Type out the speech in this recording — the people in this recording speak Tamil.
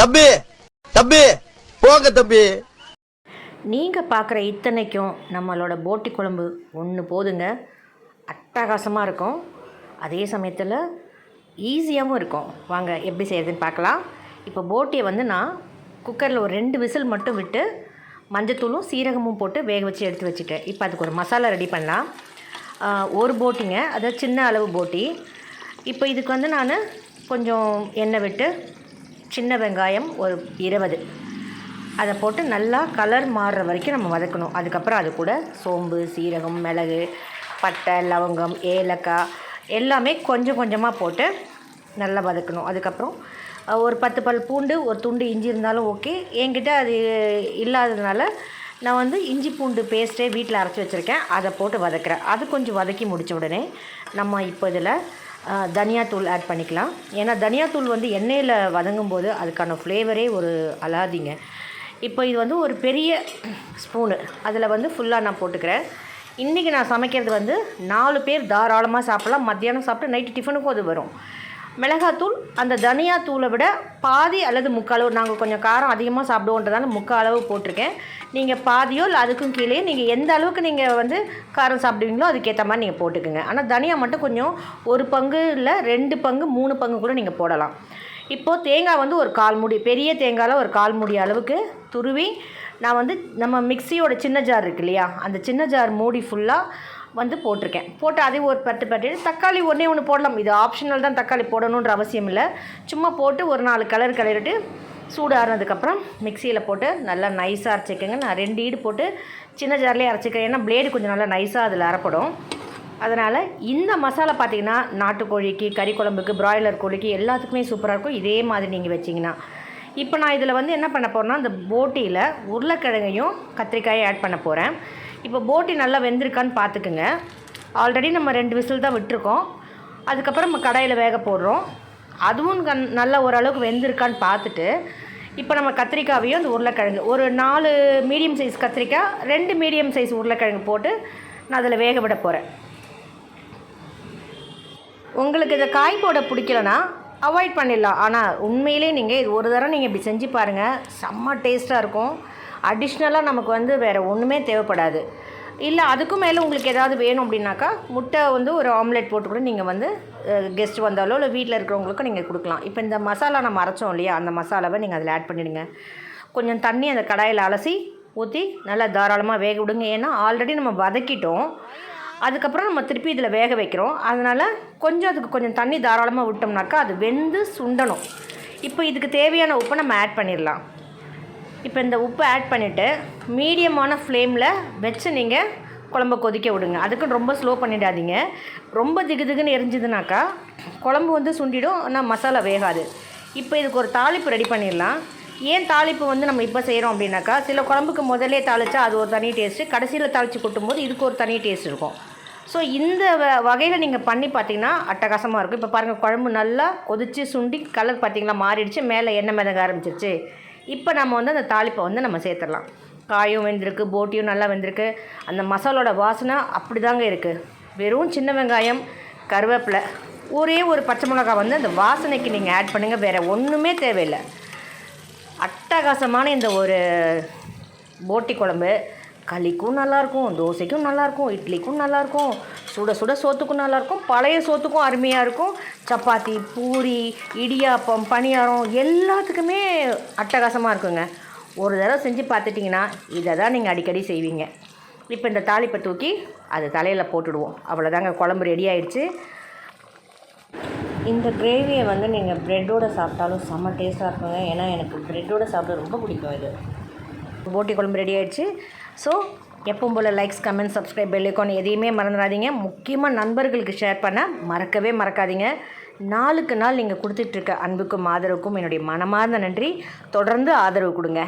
தம்பி தம்பி போங்க தம்பி. நீங்கள் பார்க்குற இத்தனைக்கும் நம்மளோட போட்டி குழம்பு ஒன்று போதுங்க. அட்டகாசமாக இருக்கும். அதே சமயத்தில் ஈஸியாகவும் இருக்கும். வாங்க எப்படி செய்யறதுன்னு பார்க்கலாம். இப்போ போட்டியை வந்து நான் குக்கரில் ஒரு ரெண்டு விசில் மட்டும் விட்டு மஞ்சத்தூளும் சீரகமும் போட்டு வேக வச்சு எடுத்து வச்சுட்டேன். இப்போ அதுக்கு ஒரு மசாலா ரெடி பண்ணலாம். ஒரு போட்டிங்க. அதாவது சின்ன அளவு போட்டி. இப்போ இதுக்கு வந்து நான் கொஞ்சம் எண்ணெய் விட்டு சின்ன வெங்காயம் ஒரு இருபது. அதை போட்டு நல்லா கலர் மாறுற வரைக்கும் நம்ம வதக்கணும். அதுக்கப்புறம் அது கூட சோம்பு சீரகம் மிளகு பட்டை லவங்கம் ஏலக்காய் எல்லாமே கொஞ்சம் கொஞ்சமாக போட்டு நல்லா வதக்கணும். அதுக்கப்புறம் ஒரு பத்து பல் பூண்டு ஒரு துண்டு இஞ்சி இருந்தாலும் ஓகே. என்கிட்ட அது இல்லாததுனால நான் வந்து இஞ்சி பூண்டு பேஸ்ட்டே வீட்டில் அரைச்சி வச்சுருக்கேன். அதை போட்டு வதக்குறேன். அது கொஞ்சம் வதக்கி முடித்த உடனே நம்ம இப்போ இதில் தனியாத்தூள் ஆட் பண்ணிக்கலாம். ஏன்னா தனியாத்தூள் வந்து எண்ணெயில் வதங்கும் போது அதுக்கான ஃப்ளேவரே ஒரு அலாதிங்க. இப்போ இது வந்து ஒரு பெரிய ஸ்பூனு அதில் வந்து ஃபுல்லாக நான் போட்டுக்கிறேன். இன்றைக்கி நான் சமைக்கிறது வந்து நாலு பேர் தாராளமாக சாப்பிட்லாம். மத்தியானம் சாப்பிட்டு நைட்டு டிஃபனுக்கும் அது வரும். மிளகாத்தூள் அந்த தனியாத்தூளை விட பாதி அல்லது முக்கால் நாங்கள் கொஞ்சம் காரம் அதிகமாக சாப்பிடுவோன்றதால முக்கால் அளவு போட்டிருக்கேன். நீங்கள் பாதியோ இல்லை அதுக்கும் கீழே நீங்கள் எந்த அளவுக்கு நீங்கள் வந்து காரம் சாப்பிடுவீங்களோ அதுக்கேற்ற மாதிரி நீங்கள் போட்டுக்கோங்க. ஆனால் தனியா மட்டும் கொஞ்சம் ஒரு பங்கு இல்லை ரெண்டு பங்கு மூணு பங்கு கூட நீங்கள் போடலாம். இப்போது தேங்காய் வந்து ஒரு கால் மூடி பெரிய தேங்காயில் ஒரு கால் மூடி அளவுக்கு துருவி நான் வந்து நம்ம மிக்சியோட சின்ன ஜார் இருக்கு இல்லையா அந்த சின்ன ஜார் மூடி ஃபுல்லாக வந்து போட்டிருக்கேன். போட்டு அதே ஒரு பட்டு பட்டு தக்காளி ஒன்றே ஒன்று போடலாம். இது ஆப்ஷனல் தான் தக்காளி போடணுன்ற அவசியம் இல்லை. சும்மா போட்டு ஒரு நாலு கலர் கலரிட்டு சூடு ஆறுனதுக்கப்புறம் மிக்சியில் போட்டு நல்லா நைஸாக அரைச்சிக்கோங்க. நான் ரெண்டு ஈடு போட்டு சின்ன ஜார்லேயே அரைச்சிக்கிறேன். ஏன்னா பிளேடு கொஞ்சம் நல்லா நைஸாக அதில் அரைப்படும். அதனால் இந்த மசாலா பார்த்தீங்கன்னா நாட்டுக்கோழிக்கு கறி குழம்புக்கு பிராய்லர் கோழிக்கு எல்லாத்துக்குமே சூப்பராக இருக்கும். இதே மாதிரி நீங்கள் வச்சிங்கன்னா. இப்போ நான் இதில் வந்து என்ன பண்ண போகிறேன்னா இந்த போட்டியில் உருளைக்கிழங்கையும் கத்திரிக்காயும் ஆட் பண்ண போகிறேன் இப்போ போட்டி நல்லா வெந்திருக்கான்னு பார்த்துக்குங்க. ஆல்ரெடி நம்ம ரெண்டு விசில் தான் விட்டுருக்கோம். அதுக்கப்புறம் நம்ம கடாயில் வேக போடுறோம். அதுவும் கண் நல்லா ஓரளவுக்கு வெந்திருக்கான்னு பார்த்துட்டு இப்போ நம்ம கத்திரிக்காவையும் அந்த உருளைக்கிழங்கு ஒரு நாலு மீடியம் சைஸ் கத்திரிக்காய் ரெண்டு மீடியம் சைஸ் உருளைக்கிழங்கு போட்டு நான் அதில் வேக விட போகிறேன் உங்களுக்கு இதை காய் போட பிடிக்கலனா அவாய்ட் பண்ணிடலாம். ஆனால் உண்மையிலே நீங்கள் இது ஒரு தடவை நீங்கள் இப்படி செஞ்சு பாருங்கள் செம்ம டேஸ்ட்டாக இருக்கும். அடிஷ்னலாக நமக்கு வந்து வேறு ஒன்றுமே தேவைப்படாது. இல்லை அதுக்கும் மேலே உங்களுக்கு ஏதாவது வேணும் அப்படின்னாக்கா முட்டை வந்து ஒரு ஆம்லெட் போட்டு கூட நீங்கள் வந்து கெஸ்ட் வந்தாலோ இல்லை வீட்டில் இருக்கிறவங்களுக்கும் நீங்கள் கொடுக்கலாம். இப்போ இந்த மசாலா நம்ம அரைச்சோம் இல்லையா அந்த மசாலாவை நீங்கள் அதில் ஆட் பண்ணிவிடுங்க கொஞ்சம் தண்ணி அந்த கடாயில் அலசி ஊற்றி நல்லா தாராளமாக வேக விடுங்க. ஏன்னா ஆல்ரெடி நம்ம வதக்கிட்டோம். அதுக்கப்புறம் நம்ம திருப்பி இதில் வேக வைக்கிறோம். அதனால் கொஞ்சம் அதுக்கு கொஞ்சம் தண்ணி தாராளமாக விட்டோம்னாக்கா அது வெந்து சுண்டணும். இப்போ இதுக்கு தேவையான உப்பை நம்ம ஆட் பண்ணிடலாம். இப்போ இந்த உப்பை ஆட் பண்ணிவிட்டு மீடியமான ஃப்ளேமில் வச்சு நீங்கள் குழம்ப கொதிக்க விடுங்க. அதுக்கு ரொம்ப ஸ்லோ பண்ணிடாதீங்க. ரொம்ப திகு திகுன்னு எரிஞ்சுதுனாக்கா குழம்பு வந்து சுண்டிடும் ஆனால் மசாலா வேகாது. இப்போ இதுக்கு ஒரு தாளிப்பு ரெடி பண்ணிடலாம். ஏன் தாளிப்பு வந்து நம்ம இப்போ செய்கிறோம் அப்படின்னாக்கா சில குழம்புக்கு முதலே தாளிச்சா அது ஒரு தனி டேஸ்ட்டு கடைசியில் தாளித்து கொட்டும்போது இதுக்கு ஒரு தனி டேஸ்ட் இருக்கும். ஸோ இந்த வ வகையில் நீங்கள் பண்ணி பார்த்தீங்கன்னா அட்டகாசமாக இருக்கும். இப்போ பாருங்கள் குழம்பு நல்லா கொதித்து சுண்டி கலர் பார்த்தீங்களா மாறிடுச்சு. மேலே எண்ணெய் மிதங்க ஆரம்பிச்சிருச்சு. இப்போ நம்ம வந்து அந்த தாளிப்பை வந்து நம்ம சேர்த்துடலாம். காயும் வெந்திருக்கு போட்டியும் நல்லா வெந்திருக்கு. அந்த மசாலோட வாசனை அப்படி தாங்க இருக்குது வெறும் சின்ன வெங்காயம் கருவேப்பிலை ஒரே ஒரு பச்சை மிளகாய் வந்து அந்த வாசனைக்கு நீங்கள் ஆட் பண்ணுங்கள் வேறு ஒன்றுமே தேவையில்லை. அட்டகாசமான இந்த ஒரு போட்டி குழம்பு. களிக்கும் நல்லாயிருக்கும் தோசைக்கும் நல்லாயிருக்கும் இட்லிக்கும் நல்லாயிருக்கும் சுட சுட சோத்துக்கும் நல்லாயிருக்கும் பழைய சோத்துக்கும் அருமையாக இருக்கும். சப்பாத்தி பூரி இடியாப்பம் பணியாரம் எல்லாத்துக்குமே அட்டகாசமாக இருக்குங்க. ஒரு தடவை செஞ்சு பார்த்துட்டிங்கன்னா இதை தான் நீங்கள் அடிக்கடி செய்வீங்க. இப்போ இந்த தாளிப்பை தூக்கி அது தலையில் போட்டுடுவோம். அவ்வளோதாங்க குழம்பு ரெடி ஆயிடுச்சு. இந்த கிரேவியை வந்து நீங்கள் ப்ரெட்டோட சாப்பிட்டாலும் செம்ம டேஸ்ட்டாக இருக்குங்க. ஏன்னா எனக்கு ப்ரெட்டோட சாப்பிட ரொம்ப பிடிக்கும் இது. போட்டி குழம்பு ரெடி ஆகிடுச்சு ஸோ எப்பவும் போல் லைக்ஸ் கமெண்ட் சப்ஸ்கிரைப் பெல் எதையுமே மறந்துடாதீங்க. முக்கியமாக நண்பர்களுக்கு ஷேர் பண்ண மறக்கவே மறக்காதீங்க. நாளுக்கு நாள் நீங்கள் கொடுத்துட்ருக்க அன்புக்கும் ஆதரவுக்கும் என்னுடைய மனமார்ந்த நன்றி. தொடர்ந்து ஆதரவு கொடுங்க.